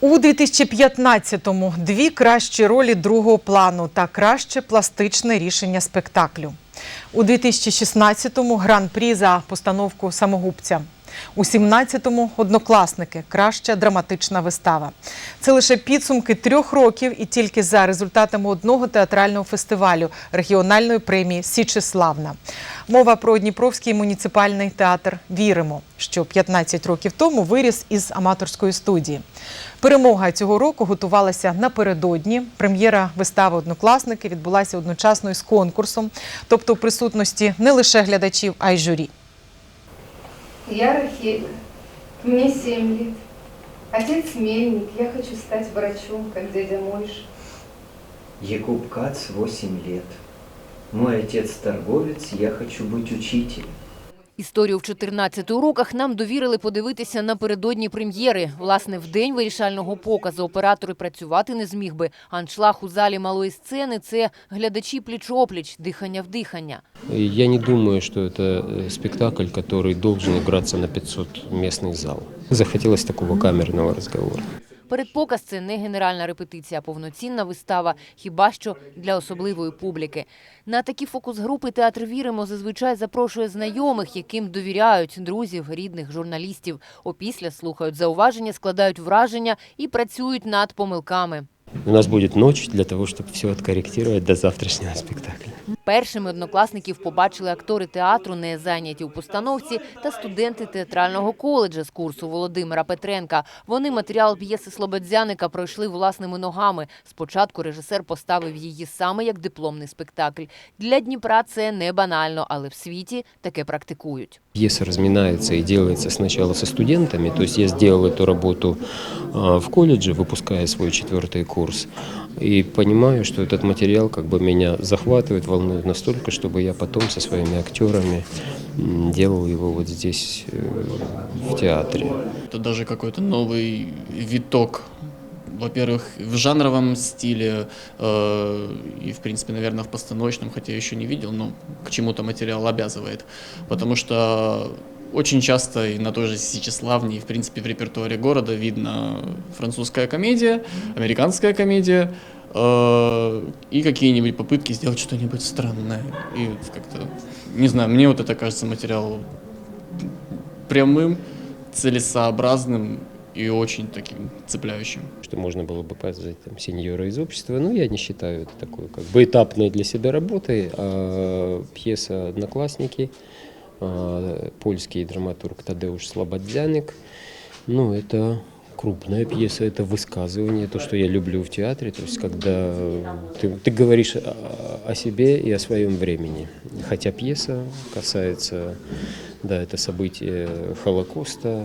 У 2015-му дві кращі ролі другого плану та краще пластичне рішення спектаклю. У 2016-му гран-прі за постановку самогубця. У 17-му однокласники краща драматична вистава. Це лише підсумки трьох років і тільки за результатами одного театрального фестивалю регіональної премії Січеславна. Мова про Дніпровський муніципальний театр Віримо, що 15 років тому виріс із аматорської студії. Перемога цього року готувалася напередодні. Прем'єра вистави Однокласники відбулася одночасно із конкурсом, тобто у присутності не лише глядачів, а й журі. Я Рахелька, мне семь лет. Отец мельник, я хочу стать врачом, как дядя Мойша. Якуб Кац, 8 лет. Мой отец торговец, я хочу быть учителем. Історію в 14 уроках нам довірили подивитися напередодні прем'єри. Власне, в день вирішального показу оператор і працювати не зміг би. Аншлаг у залі малої сцени – це глядачі пліч-опліч, дихання в дихання. Я не думаю, что это э, спектакль, который должен играться на 500 местный зал. Захотелось такого камерного разговора. Передпоказ – це не генеральна репетиція, а повноцінна вистава, хіба що для особливої публіки. На такі фокус-групи театр «Віримо» зазвичай запрошує знайомих, яким довіряють, друзів, рідних, журналістів. Опісля слухають зауваження, складають враження і працюють над помилками. У нас будет ночь для того, чтобы все откорректировать до завтрашнего спектакля. Першими однокласників побачили актори театру, не зайняті у постановці, та студенти театрального коледжа з курсу Володимира Петренка. Вони матеріал п'єси Слободзяника пройшли власними ногами. Спочатку режисер поставив її саме як дипломний спектакль. Для Дніпра це не банально, але в світі таке практикують. Пьеса разминается и делается сначала со студентами, то есть я сделал эту работу а, в колледже, выпуская свой четвертый курс, и понимаю, что этот материал как бы меня захватывает, волнует настолько, чтобы я потом со своими актерами м, делал его вот здесь, э, в театре. Это даже какой-то новый виток. Во-первых, в жанровом стиле э, и, в принципе, наверное, в постановочном, хотя я еще не видел, но к чему-то материал обязывает. Потому что очень часто и на той же Сечеславне, и, в принципе, в репертуаре города видно французская комедия, американская комедия э, и какие-нибудь попытки сделать что-нибудь странное. И как-то, не знаю, мне вот это кажется материал прямым, целесообразным и очень таким цепляющим. что можно было бы позвать там сеньора из общества. Но я не считаю это такой как бы этапной для себя работой. А пьеса «Одноклассники», польский драматург Тадеуш Слободзяник. Ну, это крупная пьеса, это высказывание, то, что я люблю в театре, то есть когда ты, ты говоришь о, о себе и о своем времени. Хотя пьеса касается, да, это событие Холокоста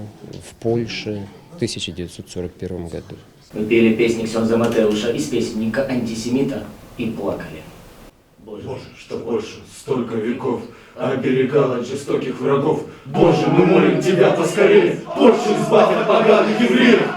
в Польше в 1941 году. Мы пели песни Ксенза Матеуша из песенника антисемита и плакали. Боже, что больше, столько веков оберегал от жестоких врагов. Боже, мы молим Тебя поскорее, Боже, избавь от поганых евреев.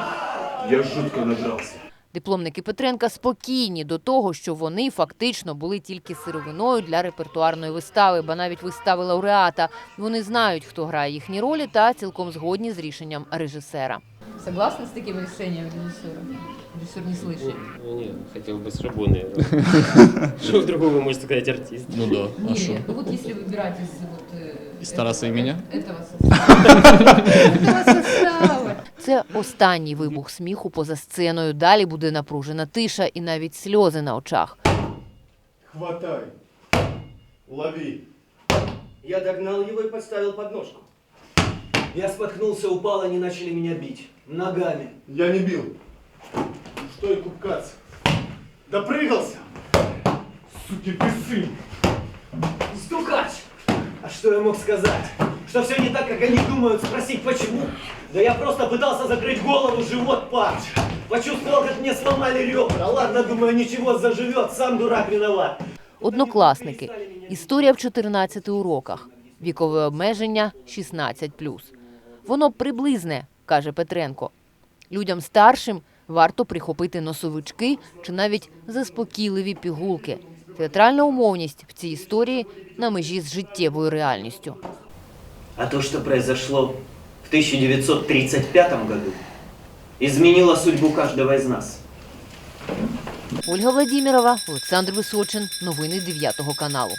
Я жутко нажрался. Дипломники Петренка спокійні до того, що вони фактично були тільки сировиною для репертуарної вистави, ба навіть вистави лауреата. Вони знають, хто грає їхні ролі, та цілком згодні з рішенням режисера. Согласны с таким решением режиссера? Режиссер не слышит. Нет, хотел бы с Рабоны. Что другого может сказать артист? Ну да, а Не, что? ну вот если выбирать из вот... э, Из Тараса и меня? Этого состава. Этого состава. Це останній вибух сміху поза сценою. Далі буде напружена тиша і навіть сльози на очах. Хватай, лови. Я догнал его и подставил подножку. Я споткнулся, упал, они начали меня бить. Ногами. Я не бил. Что и купкаться? Допрыгался? Суки ты сын. Стукач! А что я мог сказать? Что все не так, как они думают, спросить почему? Да я просто пытался закрыть голову, живот парч. Почувствовал, как мне сломали ребра. Ладно, думаю, ничего, заживет, сам дурак виноват. Однокласники. Історія в 14 уроках. Вікове обмеження 16+. Воно приблизне, каже Петренко. Людям старшим варто прихопити носовички чи навіть заспокійливі пігулки. Театральна умовність в цій історії на межі з життєвою изменила судьбу каждого из нас. Ольга Владімірова, Олександр Височин. Новини 9 каналу.